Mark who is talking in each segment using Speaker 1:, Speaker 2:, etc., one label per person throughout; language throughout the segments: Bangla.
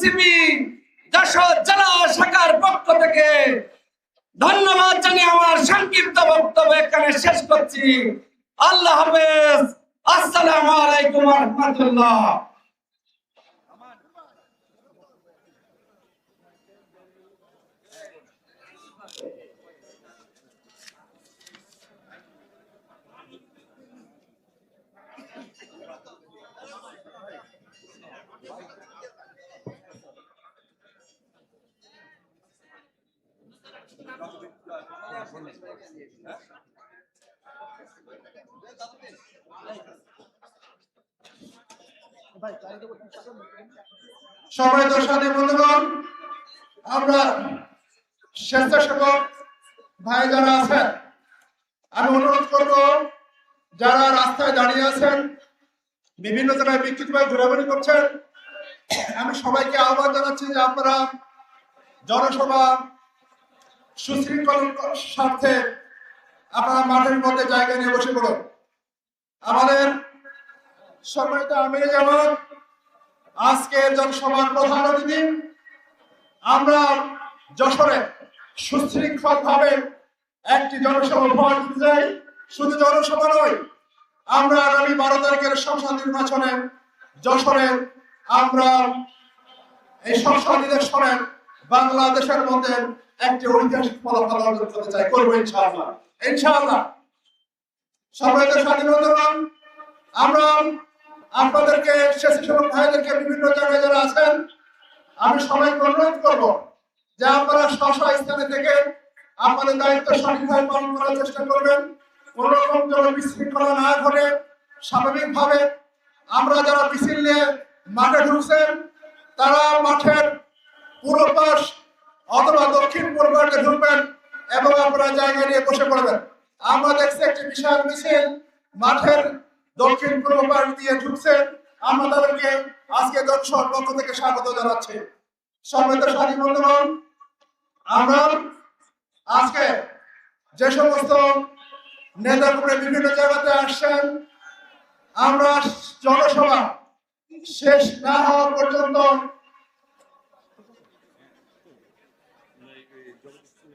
Speaker 1: এনসিপি যশোর জেলা শাখার পক্ষ থেকে ধন্যবাদ জানিয়ে আমার সংক্ষিপ্ত বক্তব্য এখানে শেষ করছি। আল্লাহ হাফেজ। আসসালামু আলাইকুম রহমতুল্লাহ।
Speaker 2: সম্মানিত সাথী বন্ধুগণ, আমরা স্বেচ্ছাসেবক ভাই যারা আছেন, আমি অনুরোধ করব, যারা রাস্তায় দাঁড়িয়ে আছেন, বিভিন্ন জায়গায় বিক্ষিপ্তভাবে ঘোরাঘুরি করছেন, আমি সবাইকে আহ্বান জানাচ্ছি যে আপনারা জনসভা সুশৃঙ্খল স্বার্থে আপনারা মাঠের মধ্যে জায়গা নিয়ে বসে পড়ুন। আমাদের সম্মানিত আমির যেমন আজকের জনসভার প্রধান অতিথি, আমরা যশোরে সুশৃঙ্খল ভাবে একটি জনসভা দিতে চাই। শুধু জনসভা নয়, আমরা আগামী বারো তারিখের সংসদ নির্বাচনে যশোরে আমরা এই সংসদ ইলেকশনে বাংলাদেশের মধ্যে একটি ঐতিহাসিক ফলাফল অর্জন করতে চাই। করব ইনশাআল্লাহ। ইনশাআল্লাহ। সম্মানিত স্বাধীনতা আমরা আপনাদেরকে, স্বেচ্ছাসেবক ভাইদেরকে বিভিন্ন জায়গায় যারা আছেন, আমি সবাইকে অনুরোধ করব যে আপনারা স্ব স্থানে থেকে আপনাদের দায়িত্ব সঠিকভাবে পালন করার চেষ্টা করবেন। কোন রকম যেন বিশৃঙ্খলা না ঘটে, স্বাভাবিকভাবে আমরা যারা মিছিল নিয়ে মাঠে ঢুকছেন, তারা মাঠের পূর্ব পাশ অথবা দক্ষিণ পূর্বার্ধে ঢুকবেন এবং আপনারা জায়গা নিয়ে বসে পড়বেন। আমরা দেখছি একটি বিশাল মিছিল, মাঠের দক্ষিণ পূর্ব পাশ দিয়ে ঢুকছে। আমরা তাদেরকে আজকে দর্শক পক্ষ থেকে স্বাগত জানাচ্ছি। সম্মিলিত সাথী বন্ধুগণ, আমরা আজকে যে সমস্ত নেতাগুলো বিভিন্ন জায়গাতে আসছেন, আমরা জনসভা শেষ না হওয়া পর্যন্ত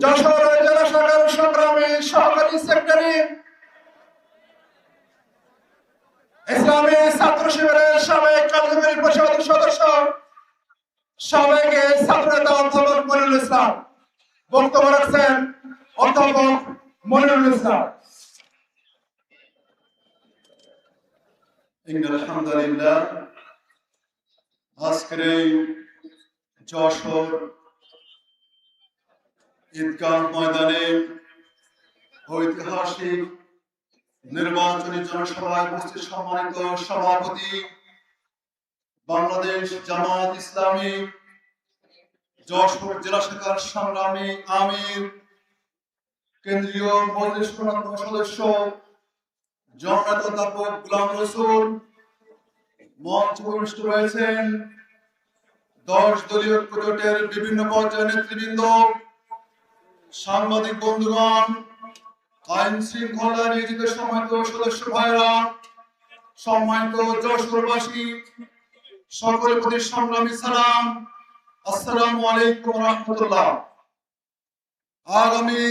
Speaker 2: যশোর জেলা শাখার সংগ্রামী সহকারী সেক্রেটারি ইসলামী ছাত্র শিবিরের সাবেক কার্যকরী পরিষদের সদস্য সাবেক ছাত্র নেতা অধ্যাপক মনিরুল ইসলাম বক্তব্য রাখছেন অধ্যাপক মনিরুল ইসলাম
Speaker 3: إن الحمد لله আজকের এই যশোর ঈদগাহ ময়দানে ঐতিহাসিক নির্বাচনী জনসভায় উপস্থিত সম্মানিত সভাপতি, বাংলাদেশ জামাত ইসলামী, যশোর জেলা শাখার সংগ্রামী আমির, কেন্দ্রীয় মজলিস সদস্য, জননেতা অধ্যাপক গুলাম রসুল, মঞ্চ উপবিষ্ট রয়েছেন। দশ দলীয় জোটের বিভিন্ন পর্যায়ের নেতৃবৃন্দ সাংবাদিক বন্ধুগণ, আইন শৃঙ্খলা নিয়োজিত সম্মানিত সদস্য ভাইরা সম্মানিত যশোরবাসী, সকলের প্রতি সংগ্রামী সালাম। আসসালামু আলাইকুম রহমতুল্লাহ। আগামী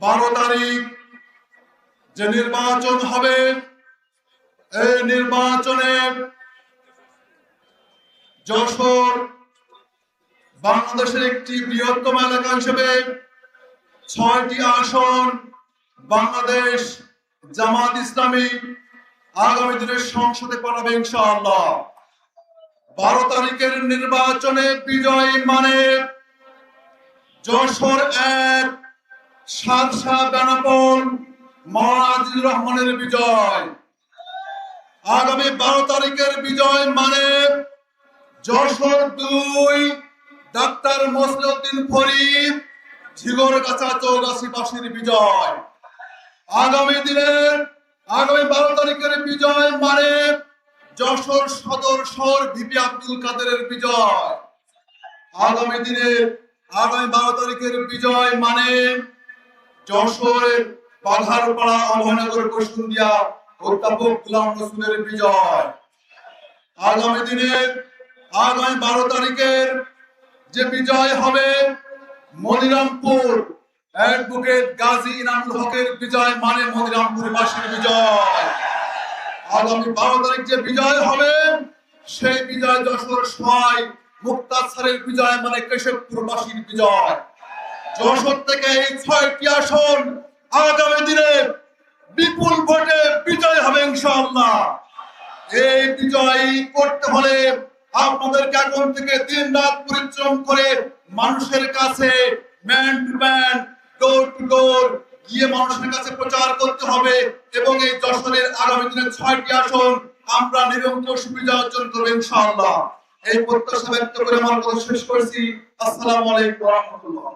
Speaker 3: বারো তারিখ যে নির্বাচন হবে, এই নির্বাচনে যশোর বাংলাদেশের একটি বৃহত্তম এলাকা হিসেবে ছয়টি আসন বাংলাদেশ জামাত ইসলামী আগামী দিনের সংসদে পাঠাবে ইনশাআল্লাহ। বারো তারিখের নির্বাচনে বিজয় মানে যশোর এক সারসা বেনাপোল মহাজির রহমানের বিজয়। আগামী বারো তারিখের বিজয় মানে যশোর দুই ডাক্তার মসলিউদ্দিন ফরিদ ঝিগরগাছা চৌরাশি বাসীর বিজয়। আগামী দিনের আগামী বারো তারিখের বিজয় মানে যশোর সদর শহর ভিপি আব্দুল কাদেরের বিজয়। আগামী দিনে, আগামী বারো তারিখের বিজয় মানে যশোরের বাঘারপাড়া, অভয়নগর বসুন্দিয়া অধ্যাপক গুলাম রসুলের বিজয়। আগামী দিনে, আগামী বারো তারিখের যে বিজয় হবে মনিরামপুর। অ্যাডভোকেট গাজী ইনামুল হকের বিজয় মানে মনিরামপুর বাসীর বিজয়। আগামী বারো তারিখ যে বিজয় হবে, সেই বিজয় যশোর সবাই মুক্তাছারের বিজয় মানে কেশবপুরবাসীর বিজয়। যশোর থেকে এই ছয়টি আসন আগামী দিনে বিপুল ভোটে বিজয় হবে ইনশাআল্লাহ। এই বিজয় করতে হলে আপনাদেরকে এখন থেকে দিন রাত পরিশ্রম করে মানুষের কাছে man to man door to door গিয়ে মানুষের কাছে প্রচার করতে হবে এবং এই যশোরের আগামী দিনে ছয়টি আসন আমরা বিজয় অর্জন করব ইনশাআল্লাহ। এই প্রত্যাশা ব্যক্ত করে আমার কথা শেষ করছি। আলাইকুম রাহমাতুল্লাহ।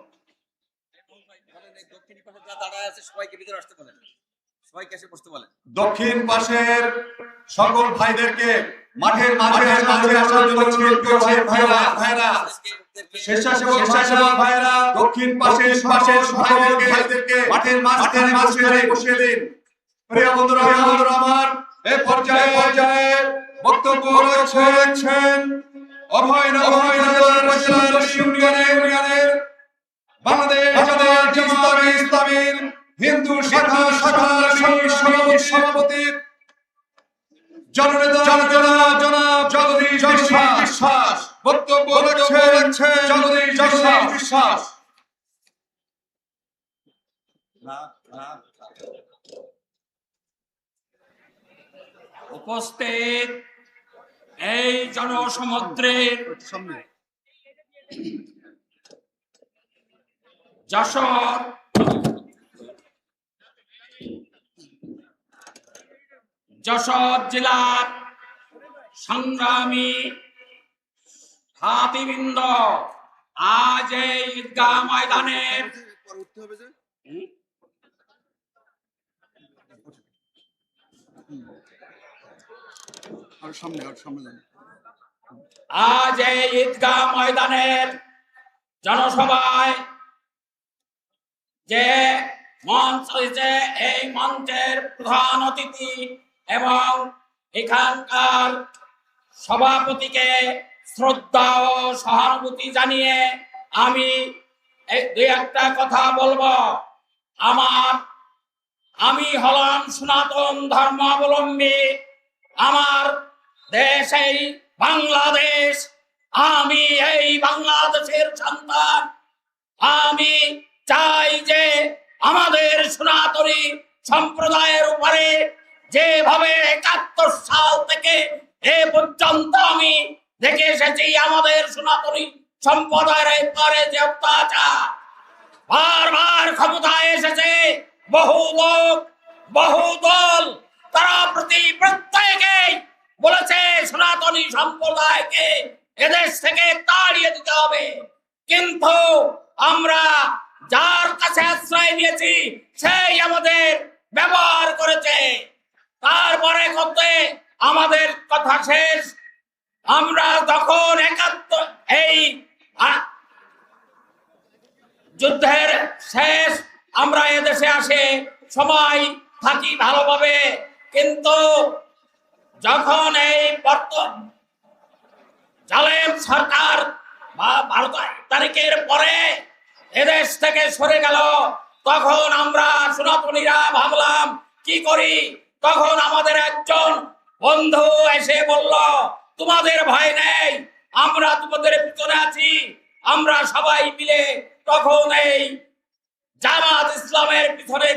Speaker 4: দক্ষিণ
Speaker 5: পাশের সকল ভাইদেরকে মাঠের মাঝে মাঝে আসার জন্য অনুরোধ করছি ভাইরা ভাইরা স্বেচ্ছাসেবক স্বেচ্ছাসেবক ভাইরা দক্ষিণ পাশের পাশের সকল ভাইদেরকে মাঠের মাঝখানে মাঝখানে বসিয়ে দিন প্রিয় বন্ধুরা প্রিয় বন্ধুরা আমার এই পর্যায়ে পর্যায়ে বক্তব্য রাখছেন অভয়নগর অভয়নগর উপজেলার ইউনিয়নের ইউনিয়নের বাংলাদেশ জামাত ইসলামীর হিন্দু শাখা শাখার সভাপতি সভাপতি
Speaker 6: উপস্থিত এই জনসমুদ্রের যশোর যশোর জেলার সংগ্রামী হাতিবৃন্দ আজ এই ঈদগাহ ময়দানের হুম? আজ এই ঈদগাহ ময়দানের জনসভায় যে মঞ্চ এই মঞ্চের প্রধান অতিথি এবং এখানকার সভাপতিকে শ্রদ্ধা ও সহানুভূতি জানিয়ে আমি দুই একটা কথা বলব। আমার, আমি হলাম সনাতন ধর্মাবলম্বী। আমার দেশ এই বাংলাদেশ। আমি এই বাংলাদেশের সন্তান। আমি চাই যে আমাদের সনাতনী সম্প্রদায়ের উপরে যেভাবে একাত্তর সাল থেকে এ পর্যন্ত আমি দেখে এসেছি আমাদের সনাতনী সম্প্রদায়ের পরে যে অত্যাচার। বারবার ক্ষমতায় এসেছে বহু লোক, বহু দল। তারা প্রতি প্রত্যেকে বলেছে সনাতনী সম্প্রদায়কে এদেশ থেকে তাড়িয়ে দিতে হবে। কিন্তু আমরা যার কাছে আশ্রয় নিয়েছি, সেই আমাদের ব্যবহার করেছে। তারপরে করতে আমাদের কথা শেষ। আমরা তখন একাত্তর এই যুদ্ধের শেষ। আমরা এদেশে আসে, সময় থাকি ভালোভাবে। কিন্তু যখন এই বর্তমান জালেম সরকার বা বারো তারিখের পরে এদেশ থেকে সরে গেল, তখন আমরা সনাতনীরা ভাবলাম, কি করি? তখন আমাদের একজন বন্ধু এসে বলল, তোমাদের ভাই নেই, আমরা তোমাদের পিছনে আছি, আমরা সবাই মিলে তখন এই জামাত ইসলামের পিছনে